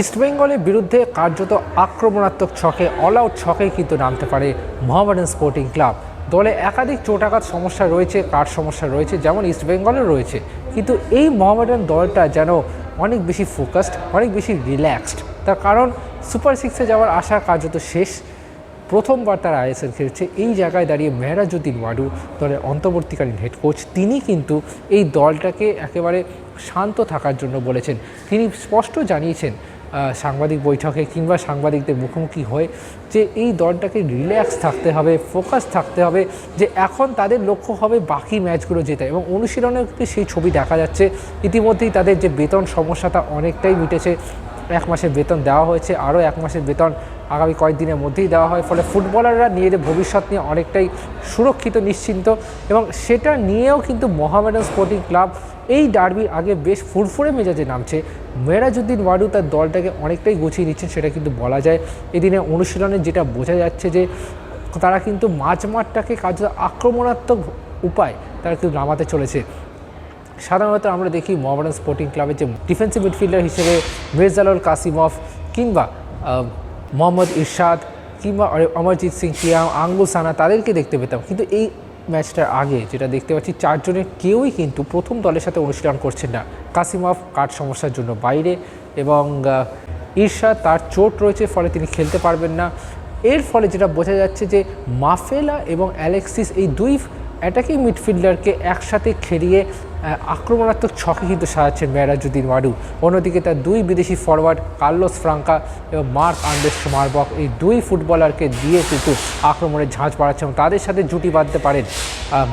ইস্টবেঙ্গলের বিরুদ্ধে কার্যত আক্রমণাত্মক ছকে অল আউট ছকে কিন্তু নামতে পারে মোহামেডান স্পোর্টিং ক্লাব। দলে একাধিক চোটাঘাত সমস্যা রয়েছে, কার সমস্যা রয়েছে, যেমন ইস্টবেঙ্গলের রয়েছে। কিন্তু এই মোহামেডান দলটা যেন অনেক বেশি ফোকাসড অনেক বেশি রিল্যাক্সড তার কারণ সুপার সিক্সে যাওয়ার আশা কার্যত শেষ। প্রথমবার তারা আইএসএল খেলছে। এই জায়গায় দাঁড়িয়ে মেহরাজুদ্দিন ওয়াডু, দলের অন্তর্বর্তীকালীন হেড কোচ তিনি কিন্তু এই দলটাকে একেবারে শান্ত থাকার জন্য বলেছেন। তিনি স্পষ্ট জানিয়েছেন সাংবাদিক বৈঠকে কিংবা সাংবাদিকদের মুখোমুখি হয়ে যে এই দলটাকে রিল্যাক্স থাকতে হবে ফোকাস থাকতে হবে, যে এখন তাদের লক্ষ্য হবে বাকি ম্যাচগুলো জেতা। এবং অনুশীলনে সেই ছবি দেখা যাচ্ছে। ইতিমধ্যেই তাদের যে বেতন সমস্যাটা অনেকটাই মিটেছে। এক মাসের বেতন দেওয়া হয়েছে, আরও এক মাসের বেতন আগামী কয়েকদিনের মধ্যেই দেওয়া হয়। ফলে ফুটবলাররা নিজেদের ভবিষ্যৎ নিয়ে অনেকটাই সুরক্ষিত, নিশ্চিন্ত এবং সেটা নিয়েও কিন্তু মোহামেডান স্পোর্টিং ক্লাব এই ডার্বির আগে বেশ ফুরফুরে মেজাজে নামছে। মেরাজুদ্দিন ওয়াডু তার দলটাকে অনেকটাই গুছিয়ে নিচ্ছেন, সেটা কিন্তু বলা যায়। এদিনে অনুশীলনে যেটা বোঝা যাচ্ছে যে তারা কিন্তু মাঝ মাঠটাকে কার্য আক্রমণাত্মক উপায় তারা কিন্তু নামাতে চলেছে। সাধারণত আমরা দেখি মোহামেডান স্পোর্টিং ক্লাবের যে ডিফেন্সিভ মিডফিল্ডার হিসেবে মির্জালুল কাসিমফ কিংবা মোহাম্মদ ইরশাদ কিংবা অমরজিৎ সিং কিয়াম, আঙ্গুল সানা, তাদেরকে দেখতে পেতাম। কিন্তু এই ম্যাচটার আগে যেটা দেখতে পাচ্ছি, চারজনের কেউই কিন্তু প্রথম দলের সাথে অনুশীলন করছেন না। কাসিমফ কাঠ সমস্যার জন্য বাইরে এবং ইরশাদ তার চোট রয়েছে, ফলে তিনি খেলতে পারবেন না। এর ফলে যেটা বোঝা যাচ্ছে যে মাফেলা এবং অ্যালেক্সিস এই দুই অ্যাটাকিং মিডফিল্ডারকে একসাথে খেলিয়ে আক্রমণাত্মক ছকে কিন্তু সাজাচ্ছেন মেরাজুদ্দিন ওয়াডু। অন্যদিকে তার দুই বিদেশি ফরওয়ার্ড কার্লোস ফ্রাঙ্কা এবং মার্ক আন্ডেস মারবক এই দুই ফুটবলারকে দিয়ে কিন্তু আক্রমণের ঝাঁজ বাড়াচ্ছে এবং তাদের সাথে জুটি বাঁধতে পারেন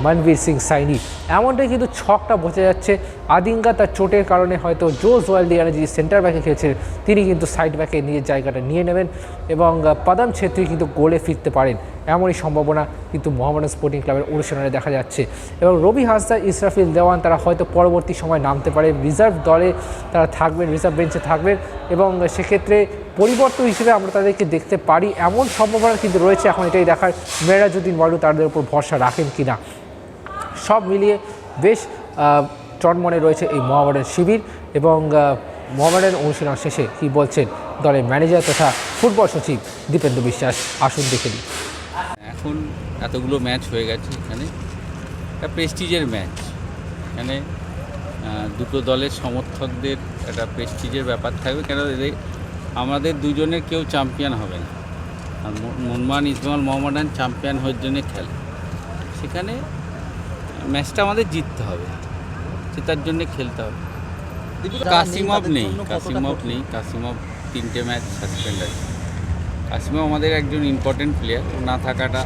মনবীর সিং সাইনি। এমনটাই কিন্তু ছকটা বোঝা যাচ্ছে। আদিঙ্গা তার চোটের কারণে হয়তো জো জোয়াল জোয়ালদিয়ানে যিনি সেন্টার ব্যাকে খেলছিলেন তিনি কিন্তু সাইড ব্যাকে নিজের জায়গাটা নিয়ে নেবেন এবং পাদাম ছেত্রী কিন্তু গোলে ফিরতে পারেন। এমনই সম্ভাবনা কিন্তু মোহামেডান স্পোর্টিং ক্লাবের অনুশীলনে দেখা যাচ্ছে। এবং রবি হাসদা, ইসরাফিল দেওয়ান তারা হয়তো পরবর্তী সময় নামতে পারে। রিজার্ভ দলে তারা থাকবেন রিজার্ভ বেঞ্চে থাকবেন এবং সেক্ষেত্রে পরিবর্তন হিসেবে আমরা তাদেরকে দেখতে পারি। এমন সম্ভাবনা কিন্তু রয়েছে এখন এটাই দেখার। মেরাজুদ্দিন বলু তাদের উপর ভরসা রাখেন কি না সব মিলিয়ে বেশ চনমনে রয়েছে এই মহামারণ শিবির এবং আহ, মহামারণ অনুশীলন শেষে কি বলছেন দলের ম্যানেজার তথা ফুটবল সচিব দীপেন্দ্র বিশ্বাস? আসুন দেখে এখন এতগুলো ম্যাচ হয়ে গেছে এখানে। প্রেস্টিজের ম্যাচ। এখানে দুটো দলের সমর্থকদের একটা প্রেস্টিজের ব্যাপার থাকবে। কেন এদের আমাদের দুজনের কেউ চ্যাম্পিয়ন হবে না। আর মো- মোহনবাগান ইসমাল মোহাম্মদান চ্যাম্পিয়ন হওয়ার জন্য খেলে। সেখানে ম্যাচটা আমাদের জিততে হবে। জেতার জন্য খেলতে হবে। কাসিমভ নেই কাসিমভ নেই। কাসিমভ তিনটে ম্যাচ সাসপেন্ড আছে। কাসিমভ আমাদের একজন ইম্পর্টেন্ট প্লেয়ার না থাকাটা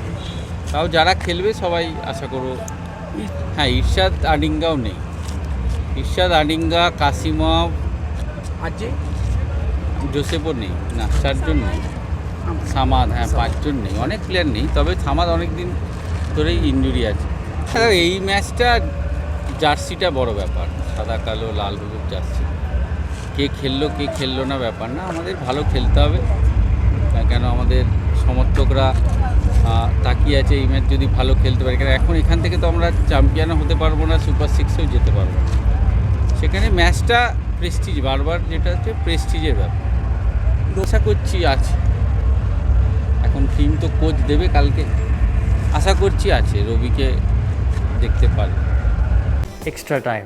তাও যারা খেলবে সবাই আশা করো হ্যাঁ ইরশাদ আডিঙ্গাও নেই। ইরশাদ আডিঙ্গা কাসিমভ আজকে? জোসেফও নেই। না চারজন নেই। সামাদ হ্যাঁ পাঁচজন নেই। অনেক প্লেয়ার নেই তবে সামাদ অনেক দিন ধরেই ইঞ্জুরি আছে। হ্যাঁ এই ম্যাচটা জার্সিটা বড় ব্যাপার। সাদা কালো লাল হলুদ জার্সি। কে খেললো কে খেললো না ব্যাপার না। আমাদের ভালো খেলতে হবে। কেন আমাদের সমর্থকরা তাকিয়ে আছে এই ম্যাচ যদি ভালো খেলতে পারি। কারণ এখন এখান থেকে তো আমরা চ্যাম্পিয়নও হতে পারব না, সুপার সিক্সেও যেতে পারব না। সেখানে ম্যাচটা প্রেস্টিজ বারবার যেটা হচ্ছে প্রেস্টিজের ব্যাপার। আশা করছি আছে। এখন টিম তো কোচ দেবে কালকে। আশা করছি আছে, রবিকে দেখতে পারে এক্সট্রা টাইম